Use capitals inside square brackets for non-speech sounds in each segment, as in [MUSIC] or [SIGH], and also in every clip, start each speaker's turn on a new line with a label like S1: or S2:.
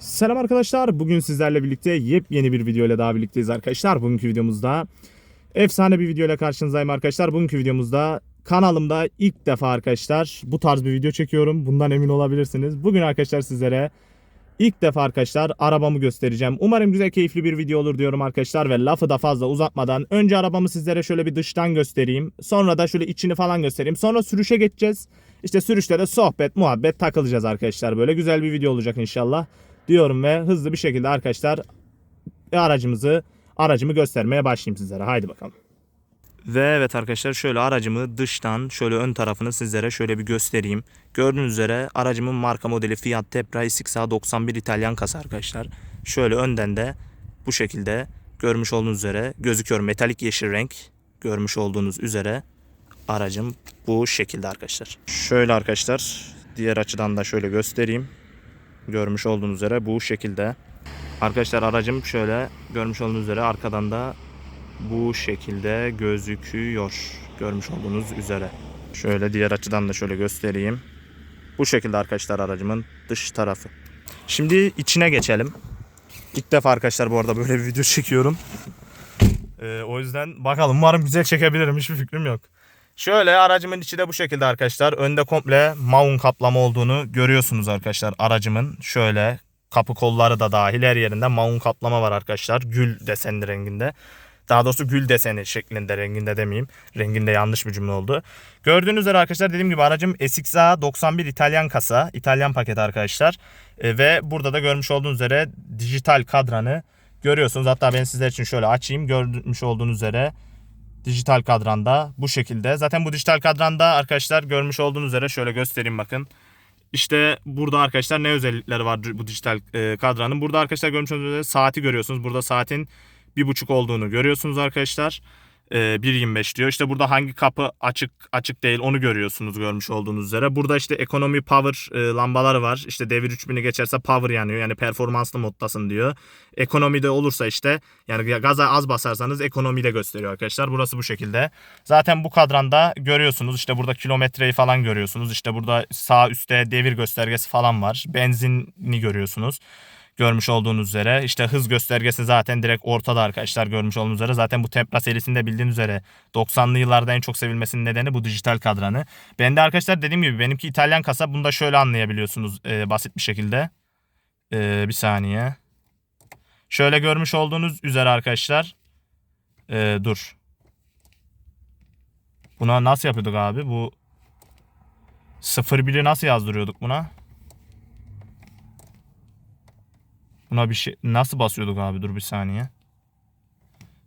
S1: Selam arkadaşlar. Bugün sizlerle birlikte yepyeni bir video ile daha birlikteyiz arkadaşlar. Bugünkü videomuzda efsane bir video ile karşınızdayım arkadaşlar. Bugünkü videomuzda kanalımda ilk defa arkadaşlar bu tarz bir video çekiyorum. Bundan emin olabilirsiniz. Bugün arkadaşlar sizlere ilk defa arkadaşlar arabamı göstereceğim. Umarım güzel keyifli bir video olur diyorum arkadaşlar ve lafı da fazla uzatmadan önce arabamı sizlere şöyle bir dıştan göstereyim. Sonra da şöyle içini falan göstereyim. Sonra sürüşe geçeceğiz. İşte sürüşte de sohbet, muhabbet takılacağız arkadaşlar. Böyle güzel bir video olacak inşallah diyorum ve hızlı bir şekilde arkadaşlar aracımızı aracımı göstermeye başlayayım sizlere. Haydi bakalım. Ve evet arkadaşlar şöyle aracımı dıştan şöyle ön tarafını sizlere şöyle bir göstereyim. Gördüğünüz üzere aracımın marka modeli Fiat Tepra SXA 91 İtalyan kasa arkadaşlar. Şöyle önden de bu şekilde görmüş olduğunuz üzere gözüküyor. Metalik yeşil renk görmüş olduğunuz üzere aracım bu şekilde arkadaşlar. Şöyle arkadaşlar diğer açıdan da şöyle göstereyim. Görmüş olduğunuz üzere bu şekilde. Arkadaşlar aracım şöyle görmüş olduğunuz üzere arkadan da bu şekilde gözüküyor. Görmüş olduğunuz üzere. Şöyle diğer açıdan da şöyle göstereyim. Bu şekilde arkadaşlar aracımın dış tarafı. Şimdi içine geçelim. İlk defa arkadaşlar bu arada böyle bir video çekiyorum. Ee, o yüzden bakalım umarım güzel çekebilirim hiçbir fikrim yok. Şöyle aracımın içi de bu şekilde arkadaşlar. Önde komple maun kaplama olduğunu görüyorsunuz arkadaşlar aracımın. Şöyle kapı kolları da dahil her yerinde maun kaplama var arkadaşlar. Gül desenli renginde. Daha doğrusu gül deseni şeklinde renginde demeyeyim. Renginde yanlış bir cümle oldu. Gördüğünüz üzere arkadaşlar dediğim gibi aracım SXA 91 İtalyan kasa. İtalyan paket arkadaşlar. E, ve burada da görmüş olduğunuz üzere dijital kadranı görüyorsunuz. Hatta ben sizler için şöyle açayım. Görmüş olduğunuz üzere dijital kadranda bu şekilde. Zaten bu dijital kadranda arkadaşlar görmüş olduğunuz üzere şöyle göstereyim bakın. İşte burada arkadaşlar ne özellikleri var bu dijital e, kadranın. Burada arkadaşlar görmüş olduğunuz üzere saati görüyorsunuz. Burada saatin bir buçuk olduğunu görüyorsunuz arkadaşlar. E, 1.25 diyor. İşte burada hangi kapı açık açık değil onu görüyorsunuz görmüş olduğunuz üzere. Burada işte ekonomi power e, lambaları var. İşte devir 3000'i geçerse power yanıyor. Yani performanslı moddasın diyor. Ekonomide olursa işte yani gaza az basarsanız ekonomide gösteriyor arkadaşlar. Burası bu şekilde. Zaten bu kadranda görüyorsunuz işte burada kilometreyi falan görüyorsunuz. İşte burada sağ üstte devir göstergesi falan var. Benzinini görüyorsunuz görmüş olduğunuz üzere. işte hız göstergesi zaten direkt ortada arkadaşlar görmüş olduğunuz üzere. Zaten bu Tempra serisinde bildiğiniz üzere 90'lı yıllarda en çok sevilmesinin nedeni bu dijital kadranı. Ben de arkadaşlar dediğim gibi benimki İtalyan kasa. Bunu da şöyle anlayabiliyorsunuz e, basit bir şekilde. E, bir saniye. Şöyle görmüş olduğunuz üzere arkadaşlar. E, dur. Buna nasıl yapıyorduk abi? Bu 01'i nasıl yazdırıyorduk buna? Buna bir şey nasıl basıyorduk abi dur bir saniye.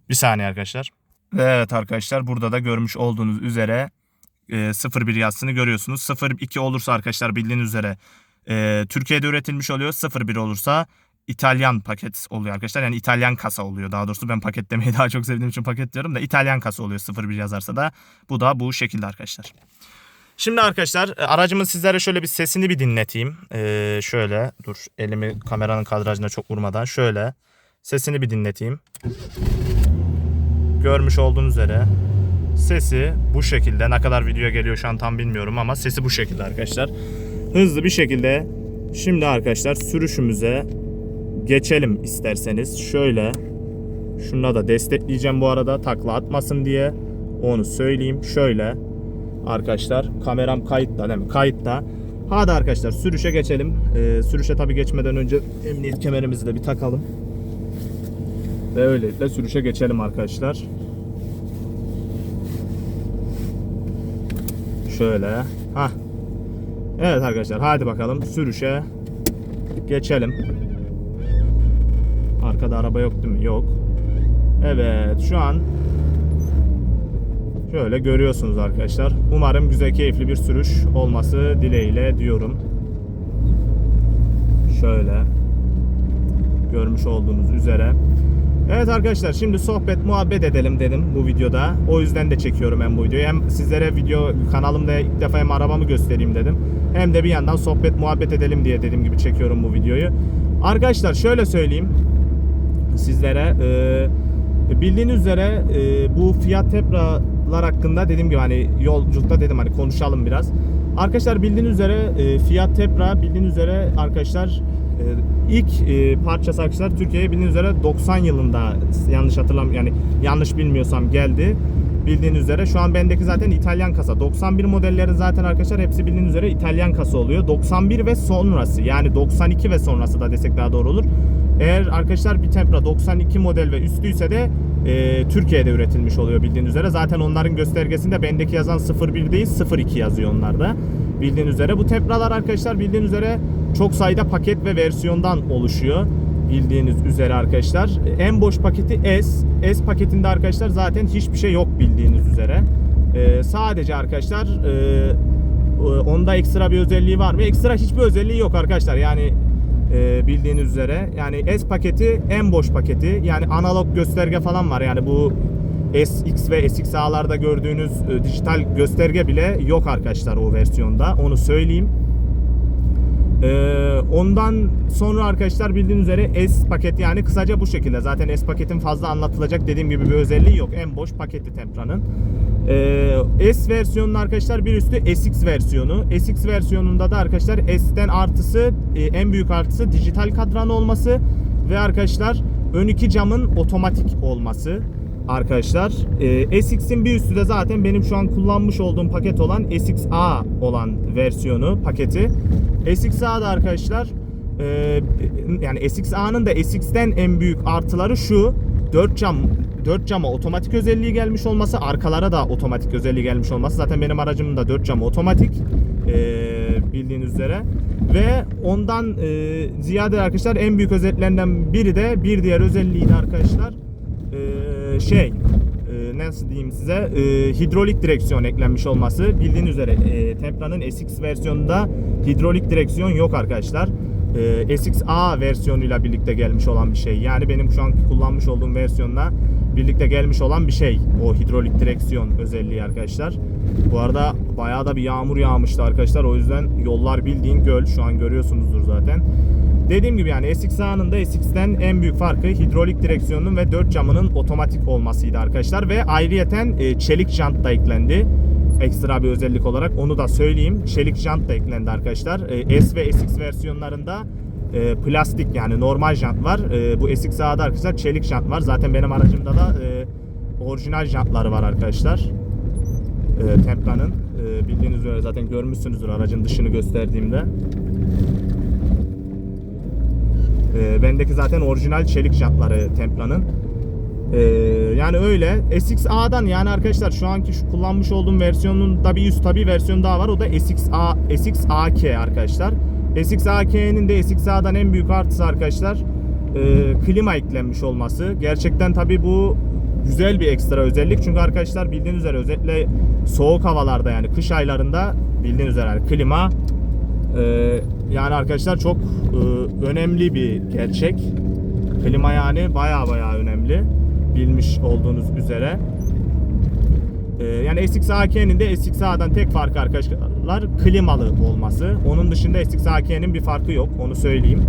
S1: Bir saniye arkadaşlar. Evet arkadaşlar burada da görmüş olduğunuz üzere e, 01 yazısını görüyorsunuz. 02 olursa arkadaşlar bildiğiniz üzere e, Türkiye'de üretilmiş oluyor. 01 olursa İtalyan paket oluyor arkadaşlar. Yani İtalyan kasa oluyor. Daha doğrusu ben paket demeyi [LAUGHS] daha çok sevdiğim için paket diyorum da İtalyan kasa oluyor 01 yazarsa da. Bu da bu şekilde arkadaşlar. Şimdi arkadaşlar e, aracımın sizlere şöyle bir sesini bir dinleteyim. Ee, şöyle dur elimi kameranın kadrajına çok vurmadan şöyle sesini bir dinleteyim. Görmüş olduğunuz üzere sesi bu şekilde ne kadar video geliyor şu an tam bilmiyorum ama sesi bu şekilde arkadaşlar. Hızlı bir şekilde şimdi arkadaşlar sürüşümüze geçelim isterseniz. Şöyle şuna da destekleyeceğim bu arada takla atmasın diye onu söyleyeyim. Şöyle arkadaşlar. Kameram kayıtta değil mi? Kayıtta. Hadi arkadaşlar sürüşe geçelim. Ee, sürüşe tabi geçmeden önce emniyet kemerimizi de bir takalım. Ve öylelikle sürüşe geçelim arkadaşlar. Şöyle. ha. Evet arkadaşlar hadi bakalım sürüşe geçelim. Arkada araba yok değil mi? Yok. Evet şu an Şöyle görüyorsunuz arkadaşlar. Umarım güzel keyifli bir sürüş olması dileğiyle diyorum. Şöyle görmüş olduğunuz üzere. Evet arkadaşlar şimdi sohbet muhabbet edelim dedim bu videoda. O yüzden de çekiyorum ben bu videoyu. Hem sizlere video kanalımda ilk defa hem arabamı göstereyim dedim. Hem de bir yandan sohbet muhabbet edelim diye dediğim gibi çekiyorum bu videoyu. Arkadaşlar şöyle söyleyeyim sizlere. Bildiğiniz üzere bu Fiat Tepra fiyatlar hakkında dediğim gibi hani yolculukta dedim hani konuşalım biraz. Arkadaşlar bildiğiniz üzere e, Fiat Tepra bildiğiniz üzere arkadaşlar e, ilk e, parçası arkadaşlar Türkiye'ye bildiğiniz üzere 90 yılında yanlış hatırlam yani yanlış bilmiyorsam geldi. Bildiğiniz üzere şu an bendeki zaten İtalyan kasa. 91 modellerin zaten arkadaşlar hepsi bildiğiniz üzere İtalyan kasa oluyor. 91 ve sonrası yani 92 ve sonrası da desek daha doğru olur. Eğer arkadaşlar bir Tempra 92 model ve üstüyse de e, Türkiye'de üretilmiş oluyor bildiğiniz üzere. Zaten onların göstergesinde bendeki yazan 01 değil 02 yazıyor onlarda. Bildiğiniz üzere bu Tempra'lar arkadaşlar bildiğiniz üzere çok sayıda paket ve versiyondan oluşuyor. Bildiğiniz üzere arkadaşlar. En boş paketi S. S paketinde arkadaşlar zaten hiçbir şey yok bildiğiniz üzere. E, sadece arkadaşlar e, e, onda ekstra bir özelliği var mı? Ekstra hiçbir özelliği yok arkadaşlar. Yani e, bildiğiniz üzere. Yani S paketi en boş paketi. Yani analog gösterge falan var. Yani bu SX ve SXA'larda gördüğünüz e, dijital gösterge bile yok arkadaşlar o versiyonda. Onu söyleyeyim. Ee, ondan sonra arkadaşlar bildiğiniz üzere S paket yani kısaca bu şekilde. Zaten S paketin fazla anlatılacak dediğim gibi bir özelliği yok. En boş paketi Tempra'nın. Ee, S versiyonun arkadaşlar bir üstü SX versiyonu. SX versiyonunda da arkadaşlar S'ten artısı e, en büyük artısı dijital kadran olması ve arkadaşlar ön iki camın otomatik olması arkadaşlar. Ee, SX'in bir üstü de zaten benim şu an kullanmış olduğum paket olan SXA olan versiyonu paketi. SXA'da arkadaşlar e, yani SXA'nın da SX'ten en büyük artıları şu 4 cam 4 cama otomatik özelliği gelmiş olması arkalara da otomatik özelliği gelmiş olması zaten benim aracımın da 4 cam otomatik e, bildiğiniz üzere ve ondan e, ziyade arkadaşlar en büyük özelliklerinden biri de bir diğer özelliği de arkadaşlar e, şey e, nasıl diyeyim size e, hidrolik direksiyon eklenmiş olması bildiğiniz üzere e, Tempra'nın SX versiyonunda hidrolik direksiyon yok arkadaşlar. E, SXA versiyonuyla birlikte gelmiş olan bir şey. Yani benim şu anki kullanmış olduğum versiyonla birlikte gelmiş olan bir şey. O hidrolik direksiyon özelliği arkadaşlar. Bu arada bayağı da bir yağmur yağmıştı arkadaşlar. O yüzden yollar bildiğin göl. Şu an görüyorsunuzdur zaten. Dediğim gibi yani SXA'nın da SX'ten en büyük farkı hidrolik direksiyonun ve 4 camının otomatik olmasıydı arkadaşlar. Ve ayrıyeten e, çelik jant da eklendi. Ekstra bir özellik olarak onu da söyleyeyim. Çelik jant da eklendi arkadaşlar. E, S ve SX versiyonlarında e, plastik yani normal jant var. E, bu SXA'da arkadaşlar çelik jant var. Zaten benim aracımda da orijinal jantları var arkadaşlar. E, Tempra'nın. Bildiğiniz üzere zaten görmüşsünüzdür aracın dışını gösterdiğimde. E, bendeki zaten orijinal çelik jantları Tempra'nın. E, yani öyle. SXA'dan yani arkadaşlar şu anki şu kullanmış olduğum versiyonun da bir üst tabi versiyon daha var. O da SXA, SXAK arkadaşlar. SXAK'nin de SXA'dan en büyük artısı arkadaşlar e, klima eklenmiş olması. Gerçekten tabi bu güzel bir ekstra özellik. Çünkü arkadaşlar bildiğiniz üzere özellikle soğuk havalarda yani kış aylarında bildiğiniz üzere yani klima e, yani arkadaşlar çok e, önemli bir gerçek. Klima yani baya baya önemli. Bilmiş olduğunuz üzere. E, yani SXAK'nin de SXA'dan tek farkı arkadaşlar klimalı olması. Onun dışında SXAK'nin bir farkı yok. Onu söyleyeyim.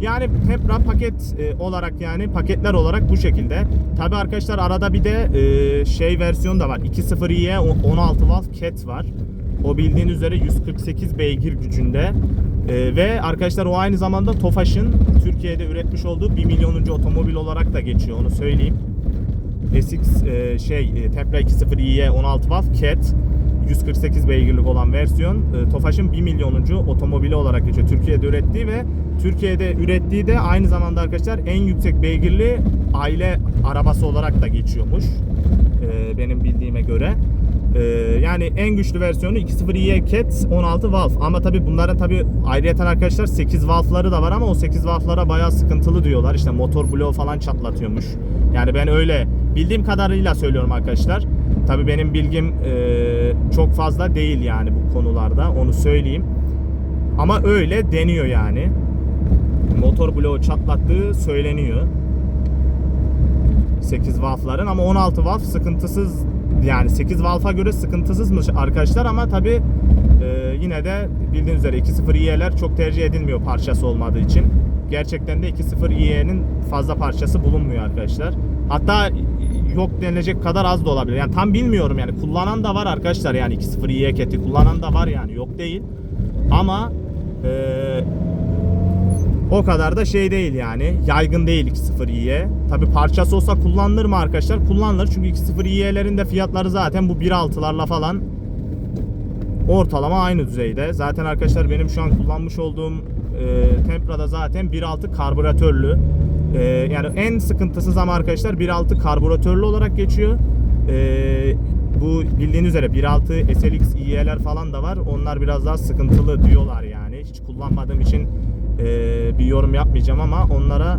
S1: Yani Tempra paket e, olarak yani paketler olarak bu şekilde. Tabi arkadaşlar arada bir de e, şey versiyon da var. 2.0i 16 valve cat var. O bildiğiniz üzere 148 beygir gücünde. Ee, ve arkadaşlar o aynı zamanda Tofaş'ın Türkiye'de üretmiş olduğu 1 milyonuncu otomobil olarak da geçiyor onu söyleyeyim. SX e, şey e, Tempra 2.0i 16 valve cat 148 beygirlik olan versiyon e, Tofaş'ın 1 milyonuncu otomobili olarak geçiyor. Türkiye'de ürettiği ve Türkiye'de ürettiği de aynı zamanda arkadaşlar en yüksek beygirli aile arabası olarak da geçiyormuş. E, benim bildiğime göre. Ee, yani en güçlü versiyonu 2.0i Cat 16 valve. Ama tabi bunların tabi ayrıyeten arkadaşlar 8 valve'ları da var ama o 8 valve'lara bayağı sıkıntılı diyorlar. İşte motor bloğu falan çatlatıyormuş. Yani ben öyle bildiğim kadarıyla söylüyorum arkadaşlar. Tabi benim bilgim e, çok fazla değil yani bu konularda onu söyleyeyim. Ama öyle deniyor yani. Motor bloğu çatlattığı söyleniyor. 8 valve'ların ama 16 valve sıkıntısız yani 8 valve'a göre sıkıntısızmış arkadaşlar ama tabi e, yine de bildiğiniz üzere 2.0 i'ler çok tercih edilmiyor parçası olmadığı için. Gerçekten de 2.0 i'nin fazla parçası bulunmuyor arkadaşlar. Hatta yok denilecek kadar az da olabilir. Yani tam bilmiyorum yani kullanan da var arkadaşlar yani 2.0 i keti kullanan da var yani yok değil. Ama eee, o kadar da şey değil yani yaygın değil 2.0 i'ye. Tabi parçası olsa kullanılır mı arkadaşlar? Kullanılır çünkü 2.0 i'lerin de fiyatları zaten bu 1.6'larla falan ortalama aynı düzeyde. Zaten arkadaşlar benim şu an kullanmış olduğum e, Tempra'da zaten 1.6 karbüratörlü. E, yani en sıkıntısız ama arkadaşlar 1.6 karbüratörlü olarak geçiyor. E, bu bildiğiniz üzere 1.6 SLX i'ler falan da var. Onlar biraz daha sıkıntılı diyorlar yani. Hiç kullanmadığım için bir yorum yapmayacağım ama onlara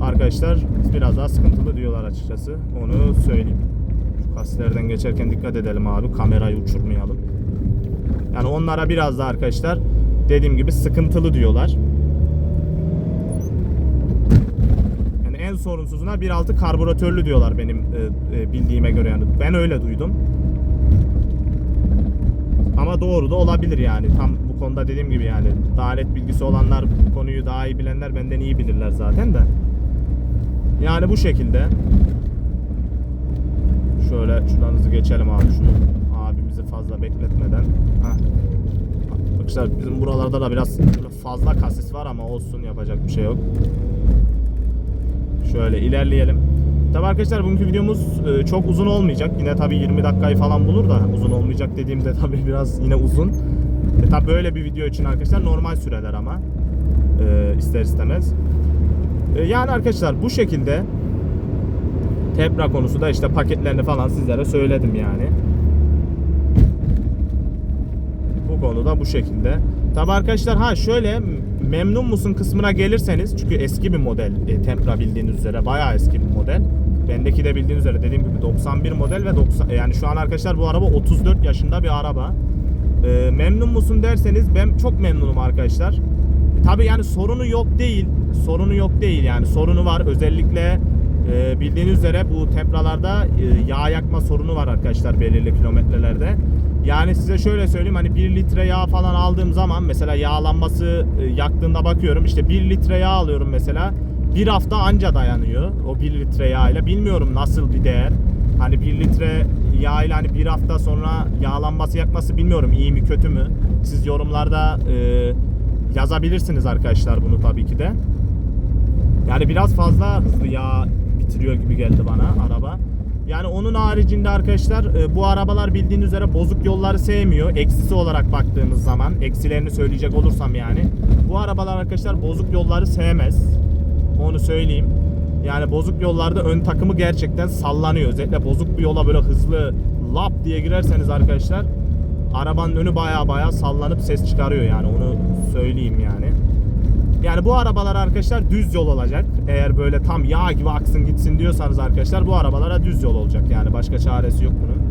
S1: arkadaşlar biraz daha sıkıntılı diyorlar açıkçası. Onu söyleyeyim. Şu kasislerden geçerken dikkat edelim abi. Kamerayı uçurmayalım. Yani onlara biraz da arkadaşlar dediğim gibi sıkıntılı diyorlar. Yani en sorunsuzuna 1.6 karbüratörlü diyorlar benim e, e, bildiğime göre yani. Ben öyle duydum. Ama doğru da olabilir yani. Tam bu konuda dediğim gibi yani. Daha net bilgisi olanlar, bu konuyu daha iyi bilenler benden iyi bilirler zaten de. Yani bu şekilde. Şöyle şuradan hızlı geçelim abi şunu. Abimizi fazla bekletmeden. Heh. Arkadaşlar bizim buralarda da biraz fazla kasis var ama olsun yapacak bir şey yok. Şöyle ilerleyelim. Tabi arkadaşlar bugünkü videomuz e, çok uzun olmayacak. Yine tabi 20 dakikayı falan bulur da uzun olmayacak dediğimde [LAUGHS] tabi biraz yine uzun. E, tabi böyle bir video için arkadaşlar normal süreler ama e, ister istemez. E, yani arkadaşlar bu şekilde Tepra konusu da işte paketlerini falan sizlere söyledim yani. Bu konuda bu şekilde. Tabi arkadaşlar ha şöyle memnun musun kısmına gelirseniz çünkü eski bir model e, Tempra bildiğiniz üzere bayağı eski bir model. Bendeki de bildiğiniz üzere dediğim gibi 91 model ve 90 yani şu an arkadaşlar bu araba 34 yaşında bir araba. E, memnun musun derseniz ben çok memnunum arkadaşlar. Tabi yani sorunu yok değil. Sorunu yok değil yani sorunu var. Özellikle e, bildiğiniz üzere bu Tempra'larda e, yağ yakma sorunu var arkadaşlar belirli kilometrelerde. Yani size şöyle söyleyeyim hani 1 litre yağ falan aldığım zaman mesela yağlanması e, yaktığında bakıyorum işte 1 litre yağ alıyorum mesela bir hafta anca dayanıyor o 1 litre yağ ile bilmiyorum nasıl bir değer. Hani 1 litre yağ ile hani bir hafta sonra yağlanması yakması bilmiyorum iyi mi kötü mü. Siz yorumlarda e, yazabilirsiniz arkadaşlar bunu tabii ki de. Yani biraz fazla hızlı yağ bitiriyor gibi geldi bana araba. Yani onun haricinde arkadaşlar e, bu arabalar bildiğiniz üzere bozuk yolları sevmiyor. Eksisi olarak baktığımız zaman eksilerini söyleyecek olursam yani. Bu arabalar arkadaşlar bozuk yolları sevmez. Onu söyleyeyim. Yani bozuk yollarda ön takımı gerçekten sallanıyor. Özellikle bozuk bir yola böyle hızlı lap diye girerseniz arkadaşlar arabanın önü baya baya sallanıp ses çıkarıyor yani onu söyleyeyim yani. Yani bu arabalar arkadaşlar düz yol olacak. Eğer böyle tam yağ gibi aksın gitsin diyorsanız arkadaşlar bu arabalara düz yol olacak yani başka çaresi yok bunun.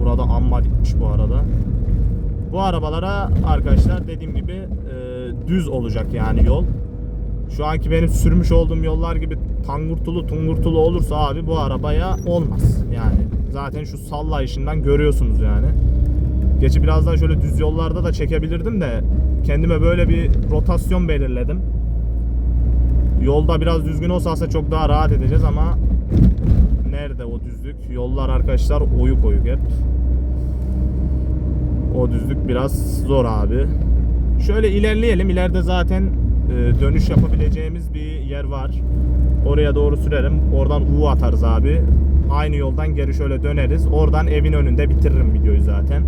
S1: Burada amma dikmiş bu arada. Bu arabalara arkadaşlar dediğim gibi e, düz olacak yani yol. Şu anki benim sürmüş olduğum yollar gibi tangurtulu tungurtulu olursa abi bu arabaya olmaz yani. Zaten şu sallayışından görüyorsunuz yani. Geçi biraz daha şöyle düz yollarda da çekebilirdim de kendime böyle bir rotasyon belirledim. Yolda biraz düzgün olsa aslında çok daha rahat edeceğiz ama nerede o düzlük? Yollar arkadaşlar oyuk oyuk hep. O düzlük biraz zor abi. Şöyle ilerleyelim. İleride zaten dönüş yapabileceğimiz bir yer var. Oraya doğru sürerim. Oradan U atarız abi. Aynı yoldan geri şöyle döneriz. Oradan evin önünde bitiririm videoyu zaten.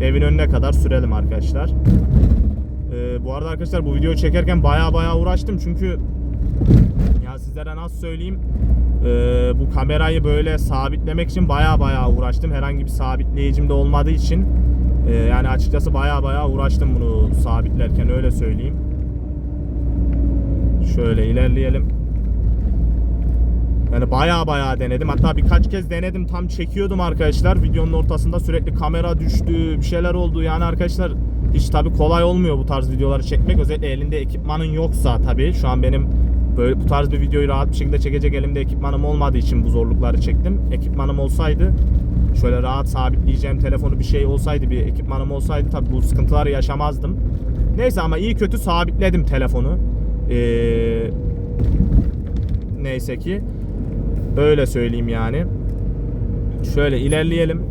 S1: Evin önüne kadar sürelim arkadaşlar. Ee, bu arada arkadaşlar bu videoyu çekerken baya baya uğraştım çünkü ya sizlere nasıl söyleyeyim ee, bu kamerayı böyle sabitlemek için baya baya uğraştım. Herhangi bir sabitleyicim de olmadığı için ee, yani açıkçası baya baya uğraştım bunu sabitlerken öyle söyleyeyim. Şöyle ilerleyelim. Yani baya baya denedim. Hatta birkaç kez denedim. Tam çekiyordum arkadaşlar. Videonun ortasında sürekli kamera düştü. Bir şeyler oldu. Yani arkadaşlar hiç tabi kolay olmuyor bu tarz videoları çekmek. Özellikle elinde ekipmanın yoksa tabi. Şu an benim böyle bu tarz bir videoyu rahat bir şekilde çekecek elimde ekipmanım olmadığı için bu zorlukları çektim. Ekipmanım olsaydı şöyle rahat sabitleyeceğim telefonu bir şey olsaydı bir ekipmanım olsaydı tabi bu sıkıntıları yaşamazdım. Neyse ama iyi kötü sabitledim telefonu. Ee, neyse ki. Öyle söyleyeyim yani. Şöyle ilerleyelim.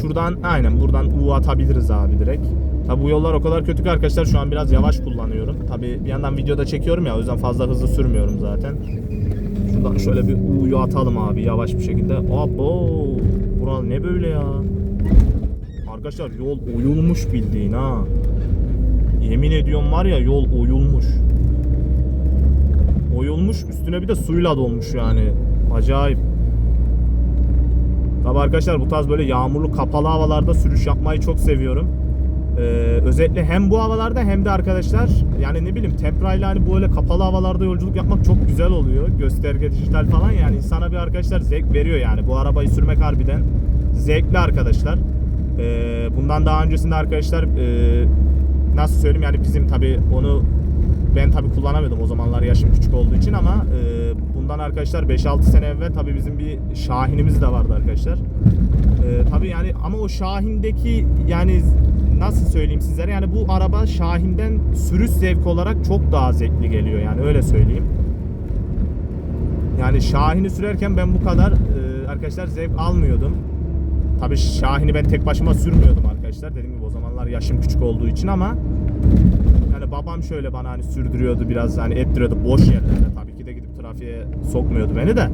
S1: Şuradan aynen buradan U atabiliriz abi direkt. Tabi bu yollar o kadar kötü ki arkadaşlar şu an biraz yavaş kullanıyorum. Tabi bir yandan videoda çekiyorum ya o yüzden fazla hızlı sürmüyorum zaten. Şuradan şöyle bir U'yu atalım abi yavaş bir şekilde. Abo! Buran ne böyle ya? Arkadaşlar yol oyulmuş bildiğin ha. Yemin ediyorum var ya yol oyulmuş. Oyulmuş üstüne bir de suyla dolmuş yani. Acayip. Tabi arkadaşlar bu tarz böyle yağmurlu kapalı havalarda sürüş yapmayı çok seviyorum. Ee, özellikle hem bu havalarda hem de arkadaşlar yani ne bileyim temprayla hani böyle kapalı havalarda yolculuk yapmak çok güzel oluyor. Gösterge dijital falan yani insana bir arkadaşlar zevk veriyor yani. Bu arabayı sürmek harbiden zevkli arkadaşlar. Ee, bundan daha öncesinde arkadaşlar e, nasıl söyleyeyim yani bizim tabi onu ben tabi kullanamıyordum o zamanlar yaşım küçük olduğu için ama e, bundan arkadaşlar 5-6 sene evvel tabi bizim bir Şahin'imiz de vardı arkadaşlar. E, tabi yani ama o Şahin'deki yani nasıl söyleyeyim sizlere yani bu araba Şahin'den sürüş zevki olarak çok daha zevkli geliyor yani öyle söyleyeyim. Yani Şahin'i sürerken ben bu kadar e, arkadaşlar zevk almıyordum. Tabi Şahin'i ben tek başıma sürmüyordum arkadaşlar. Dediğim gibi o zamanlar yaşım küçük olduğu için ama babam şöyle bana hani sürdürüyordu biraz hani ettiriyordu boş yerlerde. Tabii ki de gidip trafiğe sokmuyordu beni de.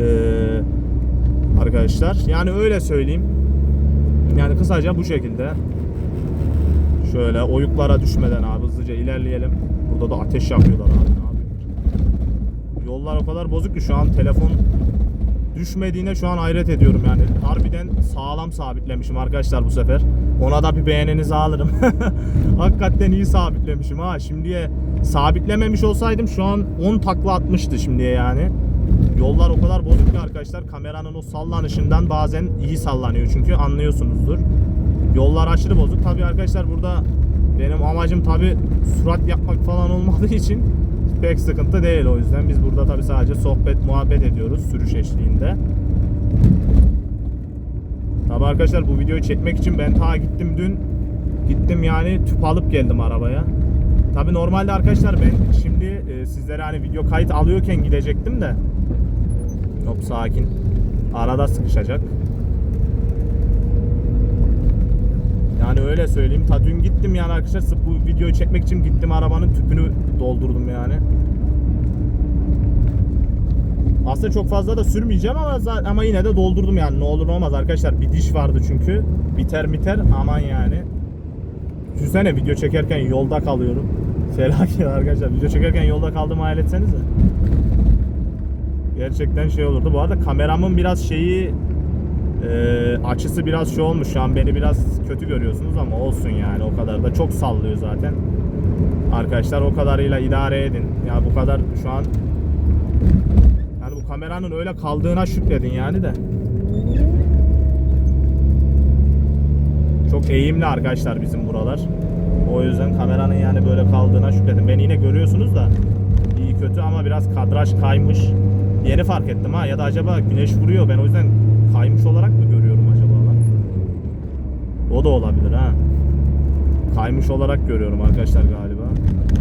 S1: Ee, arkadaşlar yani öyle söyleyeyim. Yani kısaca bu şekilde. Şöyle oyuklara düşmeden abi hızlıca ilerleyelim. Burada da ateş yakıyorlar abi. abi. Yollar o kadar bozuk ki şu an telefon düşmediğine şu an hayret ediyorum yani. Harbiden sağlam sabitlemişim arkadaşlar bu sefer. Ona da bir beğeninizi alırım. [LAUGHS] Hakikaten iyi sabitlemişim ha. Şimdiye sabitlememiş olsaydım şu an 10 takla atmıştı şimdiye yani. Yollar o kadar bozuk ki arkadaşlar kameranın o sallanışından bazen iyi sallanıyor çünkü anlıyorsunuzdur. Yollar aşırı bozuk. Tabi arkadaşlar burada benim amacım tabi surat yapmak falan olmadığı için pek sıkıntı değil o yüzden biz burada tabi sadece sohbet muhabbet ediyoruz sürüş eşliğinde. Tabi arkadaşlar bu videoyu çekmek için ben ta gittim dün gittim yani tüp alıp geldim arabaya. Tabi normalde arkadaşlar ben şimdi e, sizlere hani video kayıt alıyorken gidecektim de Hop sakin. Arada sıkışacak. Yani öyle söyleyeyim. Ta dün gittim yani arkadaşlar sırf bu videoyu çekmek için gittim arabanın tüpünü doldurdum yani. Aslında çok fazla da sürmeyeceğim ama ama yine de doldurdum yani. Ne olur ne olmaz arkadaşlar. Bir diş vardı çünkü. Biter biter aman yani. Düşünsene video çekerken yolda kalıyorum. [LAUGHS] Felaket arkadaşlar. Video çekerken yolda kaldığımı hayal etsenize. Gerçekten şey olurdu. Bu arada kameramın biraz şeyi e, açısı biraz şey olmuş. Şu an beni biraz kötü görüyorsunuz ama olsun yani o kadar da çok sallıyor zaten. Arkadaşlar o kadarıyla idare edin. Ya bu kadar şu an yani bu kameranın öyle kaldığına şükredin yani de. Çok eğimli arkadaşlar bizim buralar. O yüzden kameranın yani böyle kaldığına şükredin. Beni yine görüyorsunuz da iyi kötü ama biraz kadraj kaymış. Yeni fark ettim ha ya da acaba güneş vuruyor ben o yüzden kaymış olarak mı görüyorum acaba lan? O da olabilir ha. Kaymış olarak görüyorum arkadaşlar galiba.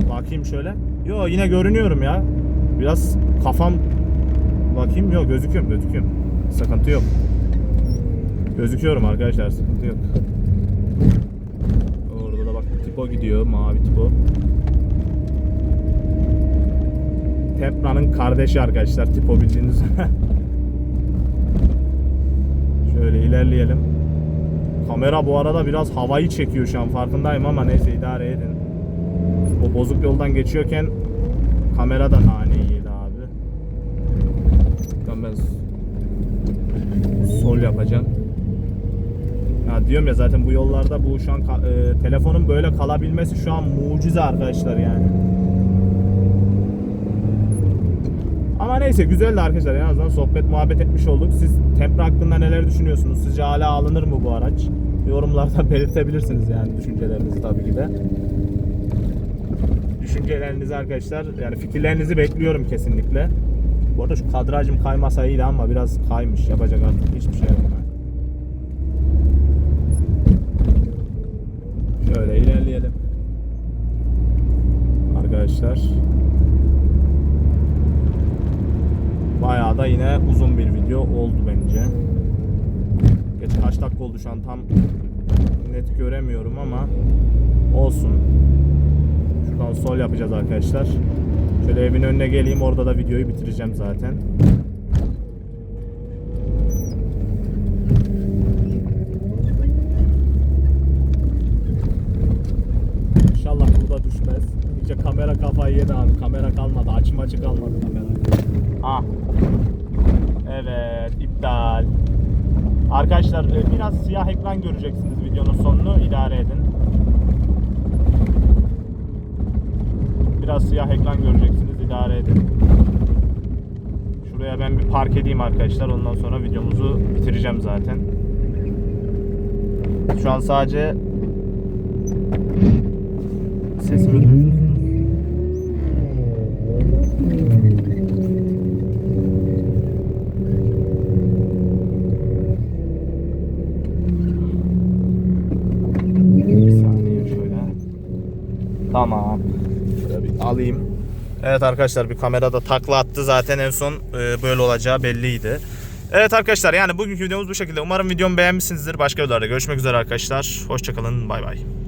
S1: Bakayım şöyle. Yo yine görünüyorum ya. Biraz kafam bakayım. Yo gözüküyorum gözüküyorum. Sıkıntı yok. Gözüküyorum arkadaşlar sıkıntı yok. Orada da bak tipo gidiyor mavi tipo. Tepra'nın kardeşi arkadaşlar tipo bildiğiniz. [LAUGHS] Şöyle ilerleyelim. Kamera bu arada biraz havayı çekiyor şu an farkındayım ama neyse idare edin. O bozuk yoldan geçiyorken kamera da nane yedi abi. Ben sol yapacağım. Ya diyorum ya zaten bu yollarda bu şu an e, telefonun böyle kalabilmesi şu an mucize arkadaşlar yani. Neyse güzeldi arkadaşlar en azından sohbet muhabbet etmiş olduk. Siz Tempra hakkında neler düşünüyorsunuz? Sizce hala alınır mı bu araç? Yorumlarda [LAUGHS] belirtebilirsiniz yani düşüncelerinizi tabii ki de. Düşüncelerinizi arkadaşlar yani fikirlerinizi bekliyorum kesinlikle. Bu arada şu kadrajım kaymasa iyiydi ama biraz kaymış. Yapacak artık hiçbir şey yok. Şöyle ilerleyelim. Arkadaşlar. Bayağı da yine uzun bir video oldu bence. Geç kaç dakika oldu şu an tam net göremiyorum ama olsun. Şuradan sol yapacağız arkadaşlar. Şöyle evin önüne geleyim orada da videoyu bitireceğim zaten. İnşallah burada düşmez. İyice kamera kafayı yedi abi. Kamera kalmadı. Açım açı kalmadı kamera. Ah. Evet iptal. Arkadaşlar e, biraz siyah ekran göreceksiniz videonun sonunu. idare edin. Biraz siyah ekran göreceksiniz. idare edin. Şuraya ben bir park edeyim arkadaşlar. Ondan sonra videomuzu bitireceğim zaten. Şu an sadece sesimi duyuyorsunuz. Tamam. Şöyle bir alayım. Evet arkadaşlar bir kamerada takla attı zaten en son e, böyle olacağı belliydi. Evet arkadaşlar yani bugünkü videomuz bu şekilde. Umarım videomu beğenmişsinizdir. Başka videolarda görüşmek üzere arkadaşlar. Hoşçakalın. Bay bay.